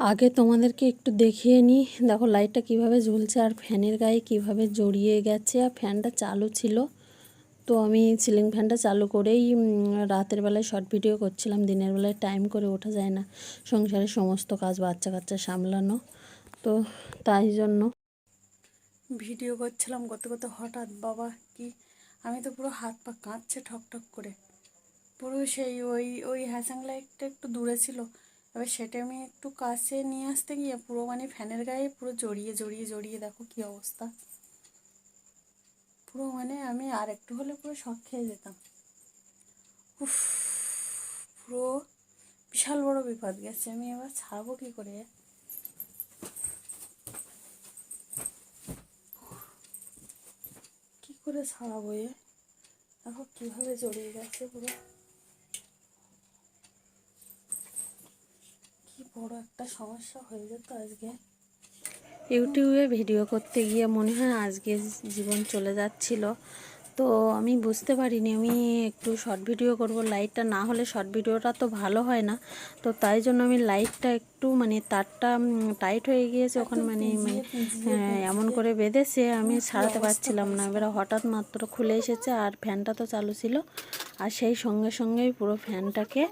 আগে তোমাদেরকে একটু দেখিয়ে নিই। দেখো, লাইটটা কীভাবে ঝুলছে আর ফ্যানের গায়ে কীভাবে জড়িয়ে গেছে। আর ফ্যানটা চালু ছিল। তো আমি সিলিং ফ্যানটা চালু করেই রাতের বেলায় শর্ট ভিডিও করছিলাম। দিনের বেলায় টাইম করে ওঠা যায় না। সংসারের সমস্ত কাজ বাচ্চা কাচ্চা সামলানো। তো তাই জন্য ভিডিও করছিলাম। করতে করতে হঠাৎ, বাবা কি? আমি তো পুরো হাত পা কাঁপছে ঠক ঠক করে। পুরো সেই ওই ওই হ্যাসাং লাইটটা একটু দূরে ছিল। এবার সেটা আমি একটু কাছে নিয়ে আসতে গিয়ে পুরো মানে ফ্যানের গায়ে পুরো জড়িয়ে জড়িয়ে জড়িয়ে দেখো কি অবস্থা। পুরো মানে আমি আর একটু হলে পুরো শখ খেয়ে যেতাম। উফ, পুরো বিশাল বড় বিপদ গেছে। আমি এবার ছাড়বো কী করে? কি করে ছাড়াবো এ? দেখো কীভাবে জড়িয়ে গেছে পুরো কি বড় একটা সমস্যা হয়ে যেত আজকে। ইউটিউবে ভিডিও করতে গিয়ে মনে হয় আজকে জীবন চলে যাচ্ছিল। তো আমি বুঝতে পারিনি আমি একটু শর্ট ভিডিও করব লাইটটা না হলে শর্ট ভিডিওটা তো ভালো হয় না। তো তাই জন্য আমি লাইটটা একটু মানে তারটা টাইট হয়ে গিয়েছে ওখানে মানে মানে হ্যাঁ, এমন করে বেঁধেছে আমি সারাতে পারছিলাম না। এবারে হঠাৎ মাত্র খুলে এসেছে আর ফ্যানটা তো চালু ছিল। আর সেই সঙ্গে সঙ্গেই পুরো ফ্যানটাকে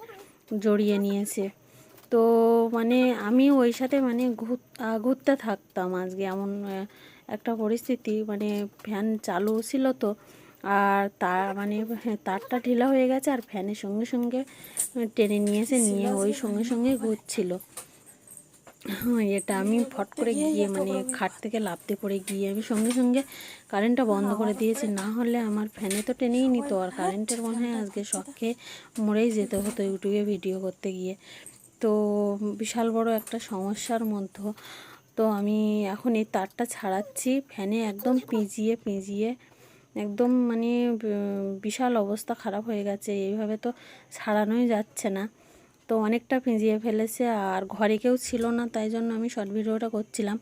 জড়িয়ে নিয়েছে। তো মানে আমি ওই সাথে মানে ঘুর- ঘুরতে থাকতাম আজকে এমন একটা পরিস্থিতি মানে ফ্যান চালু ছিল তো আর তার মানে হ্যাঁ, তারটা ঢিলা হয়ে গেছে আর ফ্যানের সঙ্গে সঙ্গে টেনে নিয়েছে নিয়ে ওই সঙ্গে সঙ্গে ঘুরছিল। এটা আমি ফট করে গিয়ে মানে খাট থেকে লাফতে পড়ে গিয়ে আমি সঙ্গে সঙ্গে কারেন্টটা বন্ধ করে দিয়েছি না হলে আমার ফ্যানে তো টেনেই নিত আর কারেন্টের মনে হয় আজকে শখে মরেই যেতে হতো ইউটিউবে ভিডিও করতে গিয়ে। তো বিশাল বড় একটা সমস্যার মধ্যে। তো আমি এখন এই তারটা ছাড়াচ্ছি, ফ্যানে একদম পিজিয়ে পিজিয়ে। একদম মানে বিশাল অবস্থা খারাপ হয়ে গেছে, এইভাবে তো ছাড়ানোই যাচ্ছে না। তো অনেকটা পিঁজিয়ে ফেলেছে, আর ঘরে কেউ ছিল না, তাই জন্য আমি শর্ট ভিডিওটা করছিলাম।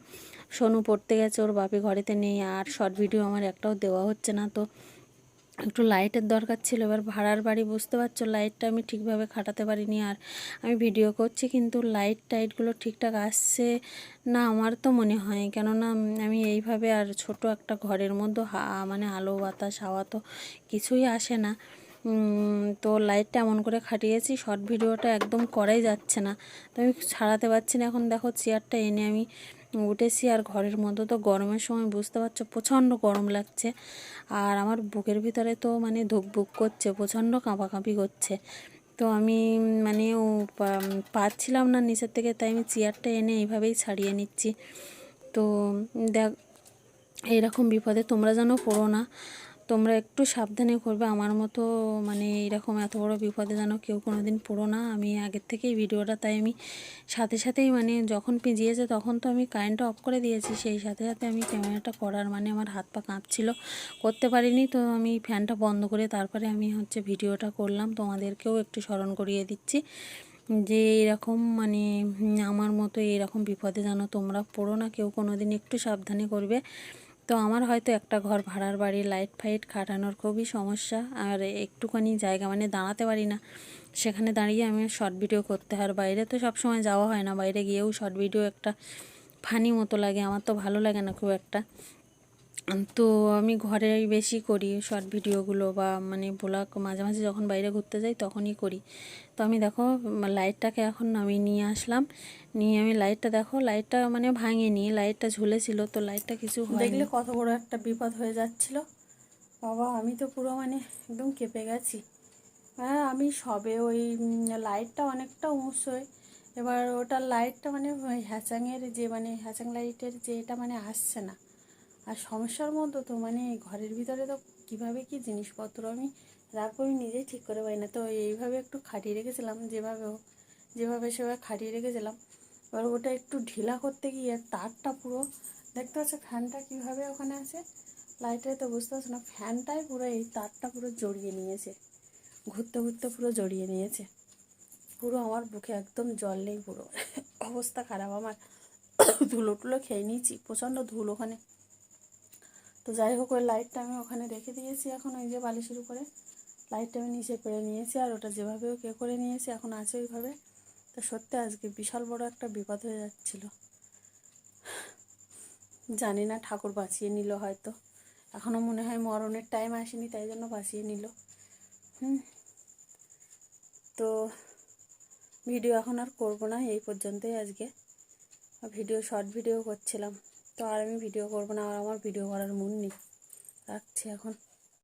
সোনু পড়তে গেছে, ওর বাপি ঘরেতে নেই, আর শর্ট ভিডিও আমার একটাও দেওয়া হচ্ছে না, তো একটু লাইটের দরকার ছিল, এবার ভাড়ার বাড়ি বুঝতে পারছ, লাইটটা আমি ঠিকভাবে খাটাতে পারিনি আর আমি ভিডিও করছি কিন্তু লাইট টাইটগুলো ঠিকঠাক আসছে না আমার তো মনে হয়, কেননা আমি এইভাবে আর ছোট একটা ঘরের মধ্যে মানে আলো, বাতাস, হাওয়া তো কিছুই আসে না। তো লাইটটা এমন করে খাটিয়েছি শর্ট ভিডিওটা একদম করাই যাচ্ছে না। তো আমি ছাড়াতে পারছি না, এখন দেখো চেয়ারটা এনে আমি উঠেছি আর ঘরের মধ্যে তো গরমের সময় বুঝতে পারছ, প্রচণ্ড গরম লাগছে। আর আমার বুকের ভিতরে তো মানে ধুকবুক করছে, প্রচণ্ড কাঁপাকাঁপি করছে। তো আমি মানে পাচ্ছিলাম না নিচের থেকে, তাই আমি চেয়ারটা এনে এইভাবেই ছাড়িয়ে নিচ্ছি। তো দেখ, এইরকম বিপদে তোমরা যেন পড়ো না। তোমরা একটু সাবধানে করবে। আমার মতো মানে এইরকম এত বড় বিপদে যেন কেউ কোনো দিন পড়ো না। আমি আগের থেকেই ভিডিওটা, তাই আমি সাথে সাথেই মানে যখন পিজিয়েছে তখন তো আমি কারেন্টটা অফ করে দিয়েছি। সেই সাথে সাথে আমি ক্যামেরাটা করার মানে আমার হাত পা কাঁপছিল। করতে পারিনি তো আমি ফ্যানটা বন্ধ করে তারপরে আমি হচ্ছে ভিডিওটা করলাম। তোমাদেরকেও একটু স্মরণ করিয়ে দিচ্ছি যে এরকম মানে আমার মতো এরকম বিপদে যেন তোমরা পড়ো না। কেউ কোনো দিন একটু সাবধানে করবে। তো আমার হয়তো একটা ঘর ভাড়ার বাড়ি লাইট ফাইট খাটানোর খুবই সমস্যা। আর একটুখানি জায়গা মানে দাঁড়াতে পারি না। সেখানে দাঁড়িয়ে আমি শর্ট ভিডিও করতে হয়। বাইরে তো সব সময় যাওয়া হয় না। বাইরে গিয়েও শর্ট ভিডিও একটা ফানি মতো লাগে। আমার তো ভালো লাগে না খুব একটা। তো আমি ঘরে বেশি করি শর্ট ভিডিওগুলো বা মানে ব্লগ মাঝে মাঝে যখন বাইরে ঘুরতে যাই তখনই করি। তো আমি দেখো লাইটটাকে এখন আমি নিয়ে আসলাম। নিয়ে আমি লাইটটা দেখো লাইটটা মানে ভাঙেনি লাইটটা ঝুলেছিল, তো লাইটটা কিছু দেখলে কত বড় একটা বিপদ হয়ে যাচ্ছিল। বাবা, আমি তো পুরো মানে একদম কেঁপে গেছি। হ্যাঁ আমি সবে ওই লাইটটা অনেকটা উঁচুই এবার ওটা লাইটটা মানে হ্যাচাংয়ের যে মানে হ্যাচাং লাইটের যে এটা মানে আসছে না। আর সমস্যার মধ্যে তো মানে ঘরের ভিতরে তো কীভাবে কি জিনিসপত্র আমি রাখব, আমি নিজেই ঠিক করে পাই না। তো এইভাবে একটু খাটিয়ে রেখেছিলাম, যেভাবে হোক, যেভাবে সেভাবে খাটিয়ে রেখেছিলাম। এবার ওটা একটু ঢিলা করতে গিয়ে তারটা পুরো, দেখতে পাচ্ছ ফ্যানটা কীভাবে ওখানে আছে? লাইটে তো বুঝতে পারছ না, ফ্যানটাই পুরো এই তারটা পুরো জড়িয়ে নিয়েছে। ঘুরতে ঘুরতে পুরো জড়িয়ে নিয়েছে। পুরো আমার বুকে একদম জল নেই পুরো। অবস্থা খারাপ আমার। ধুলো টুলো খেয়ে নিয়েছি, প্রচণ্ড ধুল ওখানে। তো যাই হোক, ওই লাইটটা আমি ওখানে রেখে দিয়েছি এখন, ওই যে বালিশের উপরে। লাইটটা আমি নিচে পেরে নিয়েছি আর ওটা যেভাবে কে করে নিয়েছি, এখন আছে ওইভাবে। তো সত্যি আজকে বিশাল বড় একটা বিপদ হয়ে যাচ্ছিল। জানি না ঠাকুর বাঁচিয়ে নিল হয়তো। এখনও মনে হয় মরণের টাইম আসেনি, তাই জন্য বাঁচিয়ে নিল। হুম। তো ভিডিও এখন আর করব না, এই পর্যন্তই আজকে। ভিডিও শর্ট ভিডিও করছিলাম। তো আর আমি ভিডিও করব না আর আমার ভিডিও করার মন নেই। রাখছি এখন।